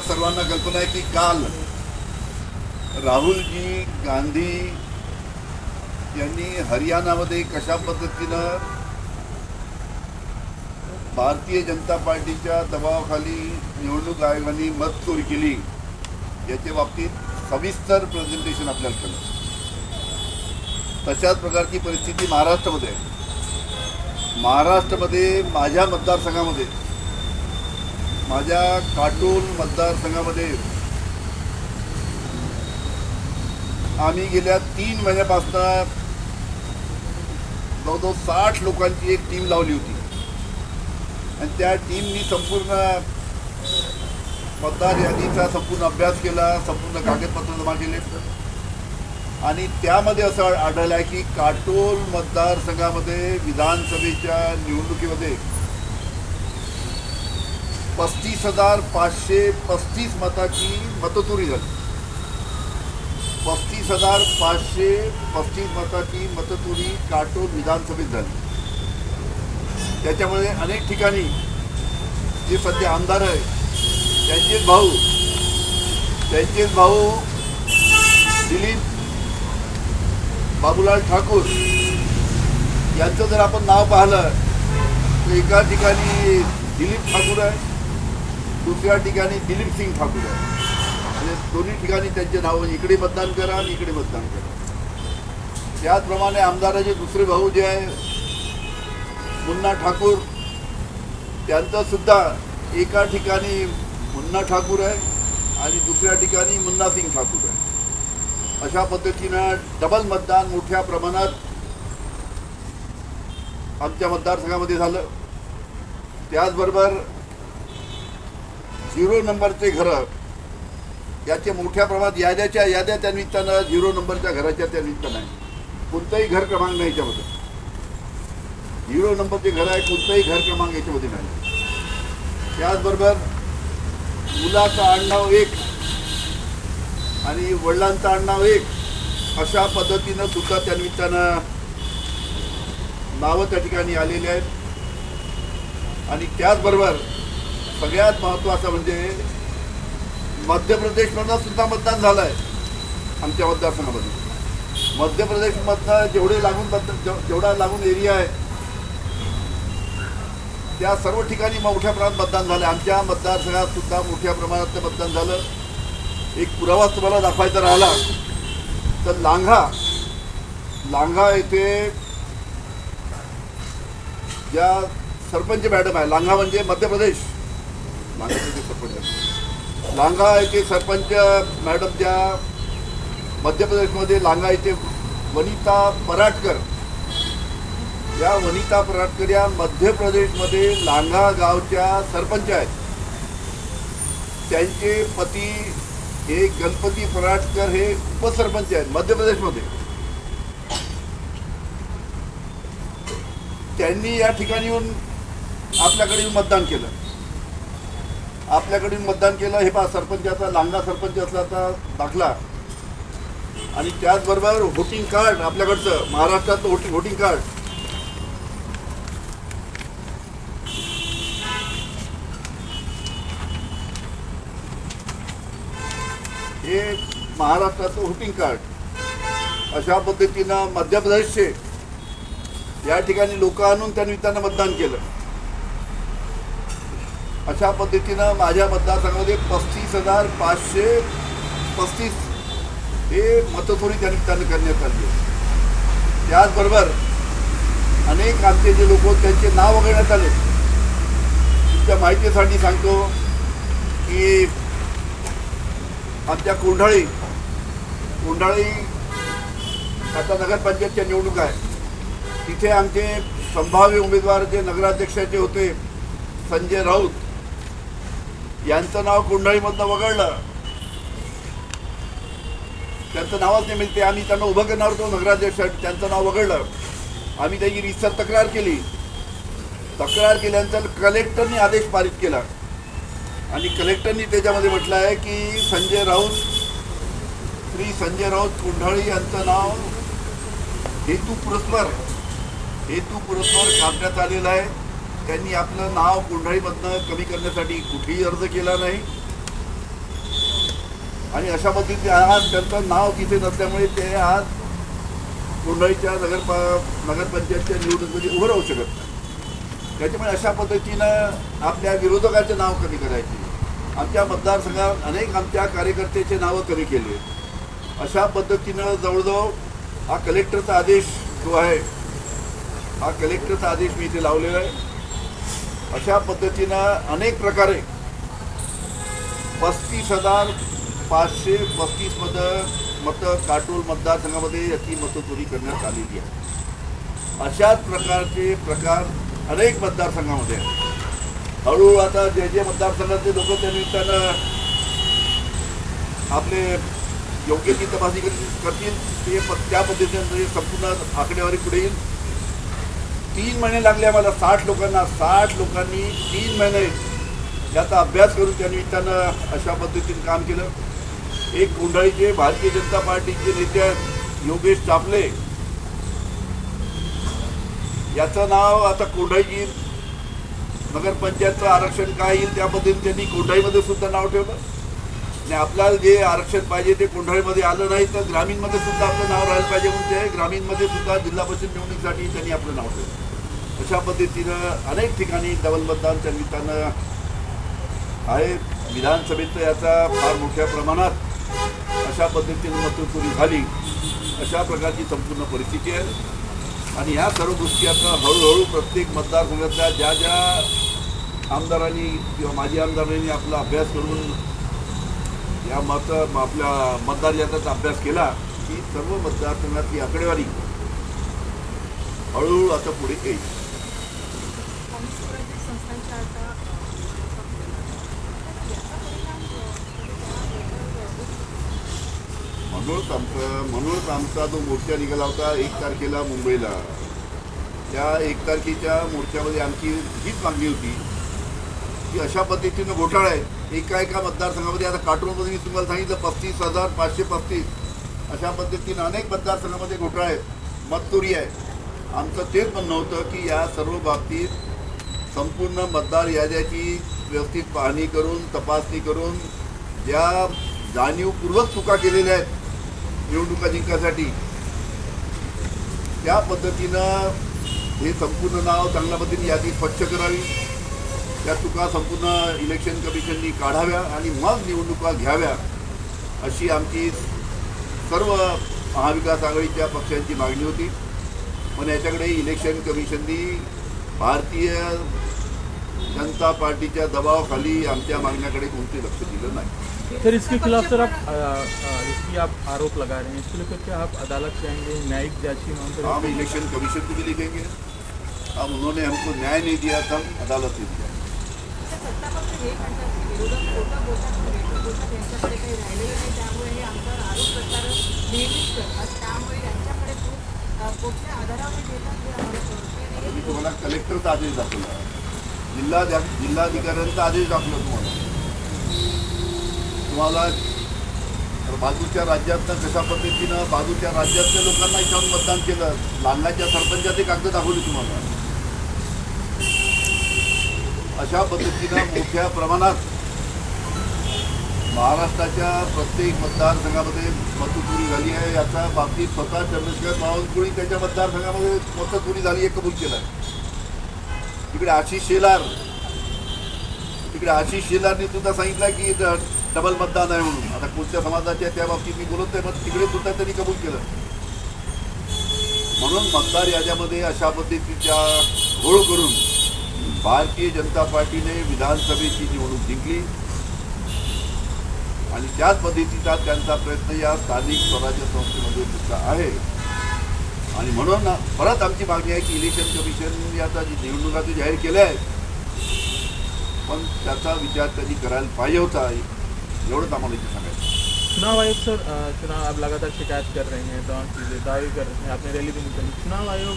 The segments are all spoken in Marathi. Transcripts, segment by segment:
सर्वांना कल्पना आहे की काल राहुलजी गांधी यांनी हरियाणामध्ये कशा पद्धतीनं भारतीय जनता पार्टीच्या दबावाखाली निवडणूक आयोगाने मत चोरी केली याच्या बाबतीत सविस्तर प्रेझेंटेशन आपल्याला केलं. तशाच प्रकारची परिस्थिती महाराष्ट्रामध्ये आहे. महाराष्ट्रामध्ये माझ्या मतदारसंघामध्ये माझ्या काटोल मतदारसंघामध्ये आम्ही गेल्या तीन महिन्यापासून जवळजवळ साठ लोकांची एक टीम लावली होती. आणि त्या टीमनी संपूर्ण मतदार यादीचा संपूर्ण अभ्यास केला संपूर्ण कागदपत्र जमा केले. आणि त्यामध्ये असं आढळलं आहे की काटोल मतदारसंघामध्ये विधानसभेच्या निवडणुकीमध्ये पस्तीस हजार पाचशे पस्तीस मताची मतचोरी झाली. पस्तीस हजार पाचशे पस्तीस मताची मतचोरी काटोल विधानसभेत झाली. त्याच्यामुळे अनेक ठिकाणी जे सध्या आमदार आहे त्यांचेच भाऊ त्यांचेच भाऊ दिलीप बाबूलाल ठाकूर यांचं जर आपण नाव पाहिलं तर एका ठिकाणी दिलीप ठाकूर आहे दुसऱ्या ठिकाणी दिलीप सिंग ठाकूर आहे. म्हणजे दोन्ही ठिकाणी त्यांचे नाव इकडे मतदान करा आणि इकडे मतदान करा. त्याचप्रमाणे आमदाराचे दुसरे भाऊ जे आहे मुन्ना ठाकूर त्यांचं सुद्धा एका ठिकाणी मुन्ना ठाकूर आहे आणि दुसऱ्या ठिकाणी मुन्ना सिंग ठाकूर आहे. अशा पद्धतीनं डबल मतदान मोठ्या प्रमाणात आमच्या मतदारसंघामध्ये झालं. त्याचबरोबर झिरो नंबरचे घरं याचे मोठ्या प्रमाणात याद्याच्या याद्या त्या निमित्तानं झिरो नंबरच्या घराच्या त्या निमित्तानं आहे कोणतंही घर क्रमांक नाही याच्यामध्ये. झिरो नंबरचे घर आहे कोणतंही घर क्रमांक याच्यामध्ये नाही. त्याचबरोबर मुलाचं आडनाव एक आणि वडिलांचं आडनाव एक अशा पद्धतीनं सुद्धा त्या निमित्तानं नावं त्या ठिकाणी आलेली आहेत. आणि त्याचबरोबर सगळ्यात महत्त्वाचं म्हणजे मध्य प्रदेशमधनं सुद्धा मतदान झालं आहे आमच्या मतदारसंघामध्ये मध्य प्रदेशमधनं जेवढे लागून मतदान जेवढा लागून एरिया आहे त्या सर्व ठिकाणी मोठ्या प्रमाणात मतदान झालं आमच्या मतदारसंघात सुद्धा मोठ्या प्रमाणात ते मतदान झालं. एक पुरावा तुम्हाला दाखवायचा राहिला तर लांघा. लांघा येथे ज्या सरपंच मॅडम आहे लांघा म्हणजे मध्य प्रदेश. लांगाचे सरपंच आहे. येथे सरपंच मॅडम ज्या मध्य प्रदेशमध्ये लांगा येथे वनिता पराटकर या वनिता पराटकर या मध्य प्रदेशमध्ये लांगा गावच्या सरपंच आहेत. त्यांचे पती हे गणपती पराटकर हे उपसरपंच आहेत मध्य प्रदेशमध्ये. त्यांनी या ठिकाणी येऊन आपल्याकडे मतदान केलं. आपल्याकडे मतदान केलं हे पहा सरपंचाचा लांगा सरपंच असल्याचा दाखला. आणि त्याचबरोबर व्होटिंग कार्ड आपल्याकडचं महाराष्ट्रात व्होटिंग व्होटिंग कार्ड हे महाराष्ट्राचं व्होटिंग कार्ड अशा पद्धतीनं मध्य प्रदेशचे या ठिकाणी लोक आणून त्यांनी त्यांना मतदान केलं. अशा पद्धतीनं माझ्या मतदारसंघामध्ये पस्तीस हजार पाचशे पस्तीस हे मतचोरी त्यांनी त्यांनी करण्यात आली त्याचबरोबर अनेक आमचे जे लोक त्यांचे नाव वगळण्यात आले. तुमच्या माहितीसाठी सांगतो की आमच्या कोंढाळी कोंढाळी आता नगरपंचायतच्या निवडणूक आहे. तिथे आमचे संभाव्य उमेदवार जे नगराध्यक्षाचे होते संजय राऊत यांचं नाव कोंढाळीमधनं वगळलं. त्यांचं नावच नाही मिळते आम्ही त्यांना उभं करणार होतो नगराध्यक्ष त्यांचं नाव वगळलं. आम्ही त्याची रिसर तक्रार केली. तक्रार केल्यानंतर कलेक्टरने आदेश पारित केला. आणि कलेक्टरनी त्याच्यामध्ये म्हटलं आहे की संजय राऊत श्री संजय राऊत कोंढाळी यांचं नाव हेतू पुरस्कार हेतू पुरस्कार काढण्यात आलेला आहे. त्यांनी आपलं नाव कोंढाळीमधनं कमी करण्यासाठी कुठेही अर्ज केला नाही. आणि अशा पद्धतीने आज त्यांचं नाव तिथे नसल्यामुळे ते आज कोंढाईच्या नगर नगरपंचायतच्या निवडणुकीमध्ये उभं राहू शकत नाही. त्याच्यामुळे अशा पद्धतीनं आपल्या विरोधकाचे नाव कमी करायचे. आमच्या मतदारसंघात अनेक आमच्या कार्यकर्त्याचे नावं कमी केले. अशा पद्धतीनं जवळजवळ हा कलेक्टरचा आदेश जो आहे हा कलेक्टरचा आदेश मी इथे लावलेला आहे. अशा पद्धतीनं अनेक प्रकारे पस्तीस हजार पाचशे पस्तीस मत मतं काटोल मतदारसंघामध्ये याची मतचोरी करण्यात आलेली आहे अशाच प्रकारचे प्रकार अनेक मतदारसंघामध्ये आहेत. हळूहळू आता जे जे मतदारसंघातले लोक त्यानिमित्तानं आपले योग्य ती तपासणी करतील ते प- त्या पद्धतीने संपूर्ण आकडेवारी पुढे येईल. तीन महिने लागले आम्हाला साठ लोकांना साठ लोकांनी तीन महिने याचा अभ्यास करून त्या निमित्तानं अशा पद्धतीने काम केलं. एक कोंढाळीचे भारतीय जनता पार्टीचे नेते आहेत, योगेश चापले. याचं नाव आता कोंढाई नगरपंचायतचं आरक्षण काय येईल त्या पद्धतीने त्यांनी कोंढाईमध्ये सुद्धा नाव ठेवलं. आणि आपल्याला जे आरक्षण पाहिजे ते कोंढाळीमध्ये आलं नाही तर ग्रामीणमध्ये सुद्धा आपलं नाव राहिलं पाहिजे म्हणून ते ग्रामीणमध्ये सुद्धा जिल्हा परिषद निवडणुकीसाठी त्यांनी आपलं नाव ठेवलं. अशा पद्धतीनं अनेक ठिकाणी डबल मतदानच्या निमित्तानं आहे. विधानसभेत याचा फार मोठ्या प्रमाणात अशा पद्धतीनं मतचोरी झाली. अशा प्रकारची संपूर्ण परिस्थिती आहे. आणि ह्या सर्व गोष्टी आता हळूहळू प्रत्येक मतदारसंघातल्या ज्या ज्या आमदारांनी किंवा माजी आमदारांनी आपला अभ्यास करून या मत आपल्या मतदार याद्याचा अभ्यास केला की सर्व मतदारसंघातली आकडेवारी हळूहळू आता पुढे येईल. म्हणूनच आमचा म्हणूनच आमचा जो मोर्चा निघाला होता एक तारखेला मुंबईला. त्या एक तारखेच्या मोर्चामध्ये आमची हीच मागणी होती की अशा पद्धतीनं घोटाळा आहे. एका एका मतदारसंघामध्ये आता काटोलमध्ये मी तुम्हाला सांगितलं पस्तीस हजार पाचशे पस्तीस. अशा पद्धतीनं अनेक मतदारसंघामध्ये घोटाळा आहे मतचोरी आहे. आमचं तेच म्हणणं होतं की या सर्व बाबतीत संपूर्ण मतदार याद्याची व्यवस्थित पाहणी करून तपासणी करून ज्या जाणीवपूर्वक चुका केलेल्या आहेत निवडणुका जिंकण्यासाठी त्या पद्धतीनं हे संपूर्ण नाव चांगल्या पद्धतीने यादी स्वच्छ करावी. त्या चुका संपूर्ण इलेक्शन कमिशननी काढाव्या आणि मग निवडणुका घ्याव्या अशी आमची सर्व महाविकास आघाडीच्या पक्षांची मागणी होती. पण याच्याकडे इलेक्शन कमिशननी भारतीय जनता पार्टीच्या दबावाखाली आमच्या मागण्याकडे कोणते लक्ष दिलं नाही. सर इसके खिलाफ सर आप इसकी आप आरोप लगा रहे हैं। इसको लेकर के आप अदालत जाएंगे न्यायिक जांच मांग हम इलेक्शन कमीशन को भी लिखेंगे। अब उन्होंने हमको न्याय नहीं दिया था अदालत ने दिया। मी तुम्हाला कलेक्टरचा आदेश दाखवला जिल्हा जिल्हाधिकाऱ्यांचा आदेश दाखवला तुम्हाला. तुम्हाला बाजूच्या राज्यातनं कशा पद्धतीनं बाजूच्या राज्यातल्या लोकांना इथं मतदान केलं लांगाच्या सरपंचाचे कागद दाखवले तुम्हाला. अशा पद्धतीनं मोठ्या प्रमाणात महाराष्ट्राच्या प्रत्येक मतदारसंघामध्ये मतचोरी झाली आहे. याचा बाबतीत स्वतः चंद्रशेखर बावनकुळी त्याच्या मतदारसंघामध्ये मतचोरी झाली हे कबूल केलं. आहे तिकडे आशिष शेलार तिकडे आशिष शेलारने सुद्धा सांगितलं की डबल मतदान आहे म्हणून. आता कोणत्या समाजाच्या त्या बाबतीत मी बोलत आहे पण तिकडे सुद्धा त्यांनी कबूल केलं. म्हणून मतदार याद्यामध्ये अशा पद्धतीच्या घोळ करून भारतीय जनता पार्टीने विधानसभेची निवडणूक जिंकली. आणि त्याच पद्धतीचा त्यांचा प्रयत्न या स्थानिक स्वराज्य संस्थेमध्ये सुद्धा आहे. आणि म्हणून परत आमची मागणी आहे की इलेक्शन कमिशन आता जी निवडणुका ते जाहीर केल्या आहेत पण त्याचा विचार त्यांनी करायला पाहिजे होता. एवढंच आम्हाला इथे सांगायचं चुनाव आयोग सर चुनाव आप लगातार शिकायत कर रहे हैं दावे कर रहे हैं आपने रैली भी निकाली। चुनाव आयोग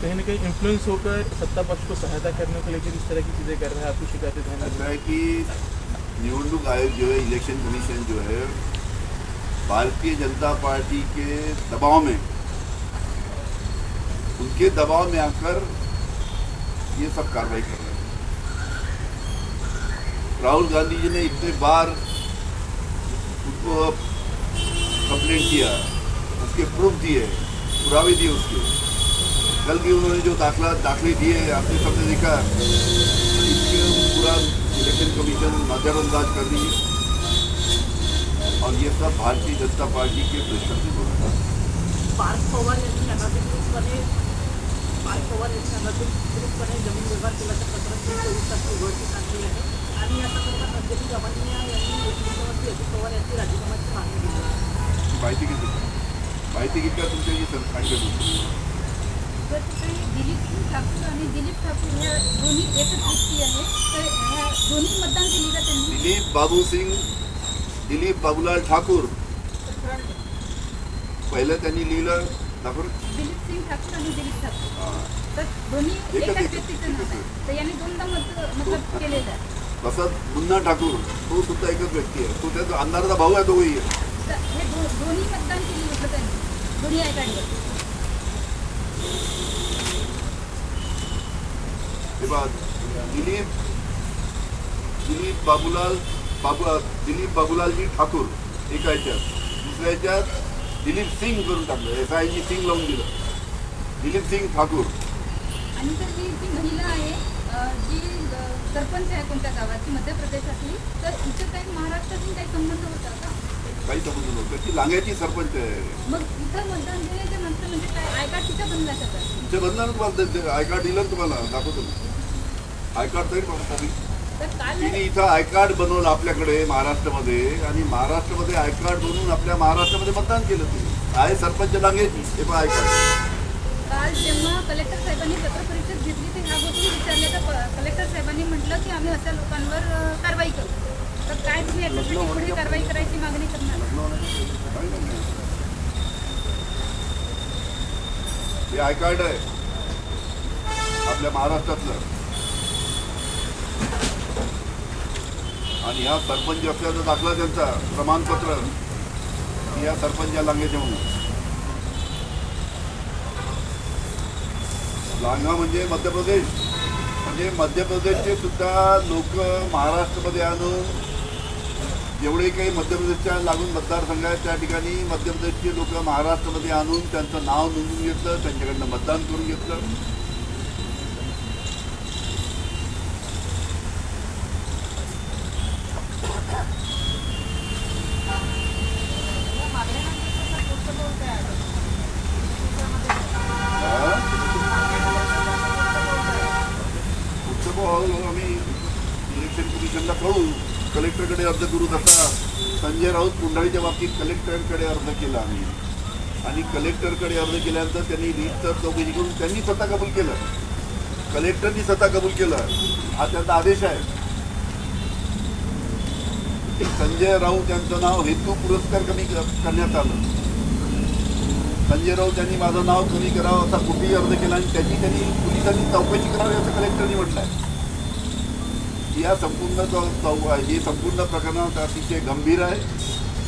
कहीं ना कहीं इन्फ्लुएंस होकर सत्ता पक्ष को सहायता करने को लेकर इस तरह की चीज़ें कर रहा है आपकी शिकायतें ध्यान ऐसा है कि निवडणूक आयोग जो है इलेक्शन कमीशन जो है भारतीय जनता पार्टी के दबाव में उनके दबाव में आकर ये सब कार्रवाई कर रहे हैं। राहुल गांधी जी ने इतने बार उसको कंप्लेंट किया उसके प्रूफ दिए पुरावे दिए उसके। कल भी उन्होंने जो दाखला दाखले दिए आपने सबने देखा। इसके पूरा इलेक्शन कमीशन नजरअंदाज कर रही है। और ये सब भारतीय जनता पार्टी के भ्रष्टाचार से हो रहा है। पार्थ पवार यांनी अनाधिकृतपणे पार्थ पवार यांनी अनाधिकृतपणे जमीन व्यवहार केल्याचं पत्र तीन चोवीस तास उघडकीस आणले आहे आणि या संदर्भात अंजली गव्हाणे यांनी मुख्यमंत्री अजित पवार यांची राजीनाम्याची मागणी केली आहे माहिती घेतली माहिती घेतल्या तुमच्या ही सर सांगितलं तर दिलीप ठाकूर आणि दिलीप ठाकूर ह्या दोन्ही एकच व्यक्ती आहे तर ह्या दोन्ही मतदान केली का त्यांनी दिलीप बाबू सिंग दिलीप बाबूलाल ठाकूर. पहिलं त्यांनी लिहिलं. ठाकूर दिलीप सिंग ठाकूर आणि दिलीप ठाकूर. तर दोन्ही एकच- एकाच एकच- व्यक्तीचं नाव आहे. तर यांनी दोनदा मत मतलब केलेलं आहे. तसंच मुन्ना ठाकूर तो सुद्धा एकच व्यक्ती आहे. तो त्याचा अंधाराचा भाऊ आहे दोघंही हे दोन्ही मतदान केली म्हटलं त्यांनी. दोन्ही आय बघा दिलीप दिलीप बाबूलाल बाबू दिलीप बाबूलालजी ठाकूर एका ह्याच्यात. दुसऱ्या ह्याच्यात दिलीप सिंग करून टाकलं. एस आय जी सिंग लावून दिलं. दिलीप सिंग ठाकूर. आणि तर ही जी महिला आहे जी सरपंच आहे कोणत्या गावाची? मध्य प्रदेशातली. तर इथं काही महाराष्ट्रातून काही संबंध होता का? काही समजून नव्हतं. ती लांग्याची सरपंच आहे. मग इथं मतदान देण्याचे म्हणतं म्हणजे काय? आय कार्ड तिथं बनला शकतात तुमचे बंधन तुम्हाला ते- आय कार्ड दिलं ना तुम्हाला दाखवतो. आय कार्ड तरी तुम्ही तिने इथं आय कार्ड बनवलं आपल्याकडे महाराष्ट्रामध्ये आणि महाराष्ट्रामध्ये आय कार्ड बनवून आपल्या महाराष्ट्रामध्ये मतदान केलं तिने आहे सरपंच लांग्याची हे पण आय कार्ड काल जेव्हा कलेक्टर साहेबांनी पत्र परिषद घेतली तर ह्या गोष्टी विचारल्या तर कलेक्टर साहेबांनी म्हटलं की आम्ही अशा लोकांवर कारवाई करू. तर काय तुम्ही याच्यासाठी पुढे कारवाई करायची मागणी करणार? हे आय कार्ड आहे. आपल्या महाराष्ट्रातलं. आणि ह्या सरपंच असल्याचा दाखला त्यांचा प्रमाणपत्र या सरपंच या लांगेचे म्हणून. लांगा म्हणजे मध्य प्रदेश. म्हणजे मध्य प्रदेशचे सुद्धा लोक महाराष्ट्रामध्ये आणून जेवढे काही मध्य प्रदेशच्या लागून मतदारसंघ आहेत त्या ठिकाणी मध्य प्रदेशचे लोक महाराष्ट्रामध्ये आणून त्यांचं नाव नोंदवून घेतलं त्यांच्याकडनं मतदान करून घेतलं हा? पुढचं पाऊल आम्ही इलेक्शन कमिशनला कळू कलेक्टरकडे अर्ज करू नका. संजय राऊत कुंडाळीच्या बाबतीत कलेक्टरकडे अर्ज केला आम्ही. आणि कलेक्टरकडे अर्ज केल्यानंतर त्यांनी रीतसर चौकशी करून त्यांनी स्वतः कबूल केलं. कलेक्टरनी स्वतः कबूल केलं. हा त्यांचा आदेश आहे. संजय राऊत यांचं नाव हेतू पुरस्कार कमी करण्यात आलं. संजय राऊत यांनी माझं नाव कमी करावं असा कुठेही अर्ज केला आणि त्याची त्यांनी पोलिसांनी चौकशी करावी असं कलेक्टरनी म्हटलं आहे या संपूर्ण चौ चौ हे संपूर्ण प्रकरणात अतिशय गंभीर आहे.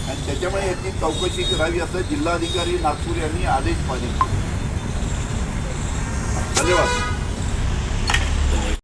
आणि त्याच्यामुळे याची चौकशी करावी असं जिल्हाधिकारी नागपूर यांनी आदेश पाहिजे धन्यवाद.